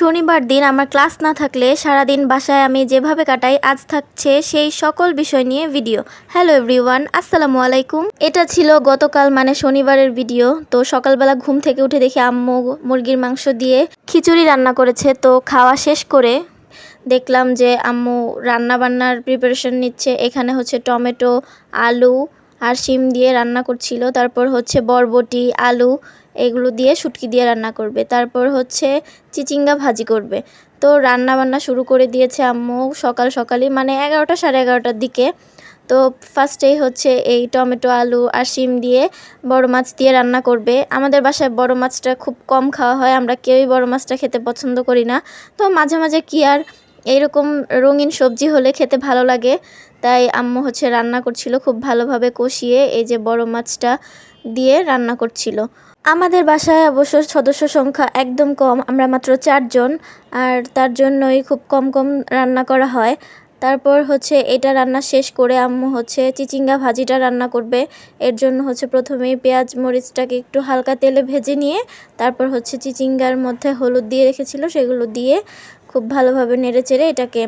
শনিবার দিন আমার ক্লাস না থাকলে সারাদিন বাসায় আমি যেভাবে কাটাই, আজ থাকছে সেই সকল বিষয় নিয়ে ভিডিও। হ্যালো এভরিওয়ান, আসসালামু আলাইকুম। এটা ছিল গতকাল মানে শনিবারের ভিডিও। তো সকালবেলা ঘুম থেকে উঠে দেখি আম্মু মুরগির মাংস দিয়ে খিচুড়ি রান্না করেছে। তো খাওয়া শেষ করে দেখলাম যে আম্মু রান্না বান্নার প্রিপারেশন নিচ্ছে। এখানে হচ্ছে টমেটো, আলু আর শিম দিয়ে রান্না করছিল। তারপর হচ্ছে বরবটি, আলু এগুলো দিয়ে শুটকি দিয়ে রান্না করবে। তারপর হচ্ছে চিচিঙ্গা ভাজি করবে। তো রান্না বান্না শুরু করে দিয়েছে আম্মু সকাল সকালই মানে এগারোটা সাড়ে এগারোটার দিকে। তো ফার্স্টেই হচ্ছে এই টমেটো, আলু আর শিম দিয়ে বড় মাছ দিয়ে রান্না করবে। আমাদের বাসায় বড় মাছটা খুব কম খাওয়া হয়, আমরা কেউই বড় মাছটা খেতে পছন্দ করি না। তো মাঝে মাঝে কি আর এইরকম রঙিন সবজি হলে খেতে ভালো লাগে। তাই আম্মু হচ্ছে রান্না করছিল খুব ভালোভাবে কষিয়ে এই যে বড় মাছটা দিয়ে রান্না করছিল। আমাদের বাসায় অবশ্য সদস্য সংখ্যা একদম কম, আমরা মাত্র চারজন আর তার জন্যই খুব কম কম রান্না করা হয়। তারপর হচ্ছে এটা রান্না শেষ করে আম্মু হচ্ছে চিচিঙ্গা ভাজিটা রান্না করবে। এর জন্য হচ্ছে প্রথমেই পেঁয়াজ মরিচটাকে একটু হালকা তেলে ভেজে নিয়ে তারপর হচ্ছে চিচিঙ্গার মধ্যে হলুদ দিয়ে রেখেছিল, সেগুলো দিয়ে খুব ভালোভাবে নেড়ে চেড়ে এটাকে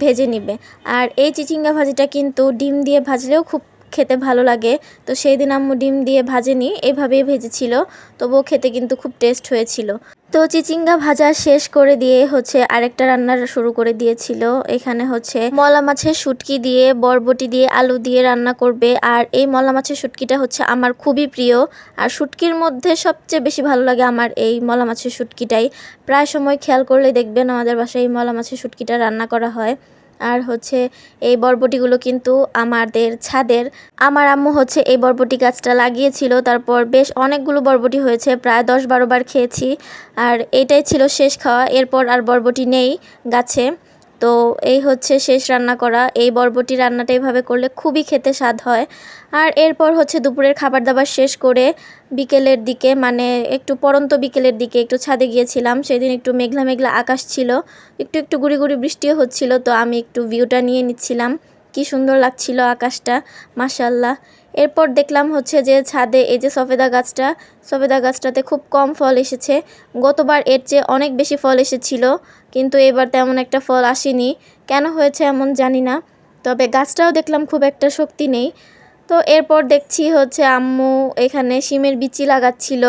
ভেজে নিবে। আর এই চিচিঙ্গা ভাজিটা কিন্তু ডিম দিয়ে ভাজলেও খুব খেতে ভালো লাগে। তো সেই দিন আম্মু ডিম দিয়ে ভাজেনি, এভাবেই ভেজেছিল। তবুও খেতে কিন্তু খুব টেস্ট হয়েছিল। তো চিচিঙ্গা ভাজা শেষ করে দিয়ে হচ্ছে আরেকটা রান্না শুরু করে দিয়েছিল। এখানে হচ্ছে মলা মাছের শুটকি দিয়ে, বরবটি দিয়ে, আলু দিয়ে রান্না করবে। আর এই মলা মাছের শুটকিটা হচ্ছে আমার খুবই প্রিয়। আর শুটকির মধ্যে সবচেয়ে বেশি ভালো লাগে আমার এই মলা মাছের শুটকিটাই। প্রায় সময় খেয়াল করলে দেখবেন আমাদের বাসায় এই মলা মাছের শুটকিটা রান্না করা হয়। আর হচ্ছে এই বরবটিগুলো কিন্তু আমাদের ছাদের। আমার আম্মু হচ্ছে এই বরবটি গাছটা লাগিয়েছিল, তারপর বেশ অনেকগুলো বরবটি হয়েছে, প্রায় দশ বারো বার খেয়েছি। আর এটাই ছিল শেষ খাওয়া, এরপর আর বরবটি নেই গাছে। তো এই হচ্ছে শেষ রান্না করা। এই বরবটি রান্নাটা এইভাবে করলে খুবই খেতে স্বাদ হয়। আর এরপর হচ্ছে দুপুরের খাবার দাবার শেষ করে বিকেলের দিকে মানে একটু পরন্ত বিকেলের দিকে একটু ছাদে গিয়েছিলাম। সেদিন একটু মেঘলা মেঘলা আকাশ ছিল, একটু একটু গুড়ি গুড়ি বৃষ্টিও হচ্ছিল, তো আমি একটু ভিউটা নিয়ে নিচ্ছিলাম। কি সুন্দর লাগছিল আকাশটা মাসাল্লাহ এরপর দেখলাম হচ্ছে যে ছাদে এই যে সফেদা গাছটা, সফেদা গাছটাতে খুব কম ফল এসেছে। গতবার এর চেয়ে অনেক বেশি ফল এসেছিল, কিন্তু এবার তেমন একটা ফল আসেনি। কেন হয়েছে এমন জানি না, তবে গাছটাও দেখলাম খুব একটা শক্তি নেই। তো এরপর দেখছি হচ্ছে আম্মু এখানে শিমের বিচি লাগাচ্ছিল।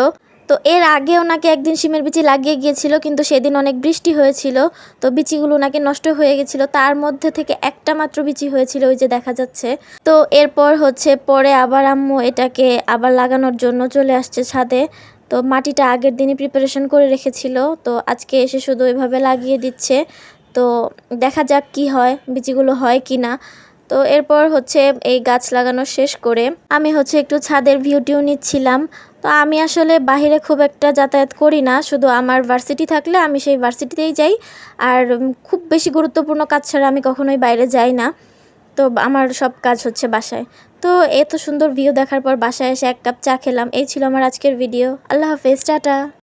তো এর আগেও ওনাকে একদিন শিমের বিচি লাগিয়ে গিয়েছিল, কিন্তু সেদিন অনেক বৃষ্টি হয়েছিল, তো বিচিগুলো ওনাকে নষ্ট হয়ে গেছিল। তার মধ্যে থেকে একটা মাত্র বিচি হয়েছিল, ওই যে দেখা যাচ্ছে। তো এরপর হচ্ছে পরে আবার আম্মু এটাকে আবার লাগানোর জন্য চলে আসছে ছাদে। তো মাটিটা আগের দিনই প্রিপারেশন করে রেখেছিল, তো আজকে এসে শুধু ওইভাবে লাগিয়ে দিচ্ছে। তো দেখা যাক কি হয়, বিচিগুলো হয় কি না তো এরপর হচ্ছে এই গাছ লাগানো শেষ করে আমি হচ্ছে একটু ছাদের ভিউটিও নিচ্ছিলাম। তো আমি আসলে বাহিরে খুব একটা যাতায়াত করি না, শুধু আমার ভার্সিটি থাকলে আমি সেই ভার্সিটিতেই যাই। আর খুব বেশি গুরুত্বপূর্ণ কাজ ছাড়া আমি কখনোই বাইরে যাই না। তো আমার সব কাজ হচ্ছে বাসায়। তো এত সুন্দর ভিউ দেখার পর বাসায় এসে এক কাপ চা খেলাম। এই ছিল আমার আজকের ভিডিও আল্লাহ হাফেজ, টাটা।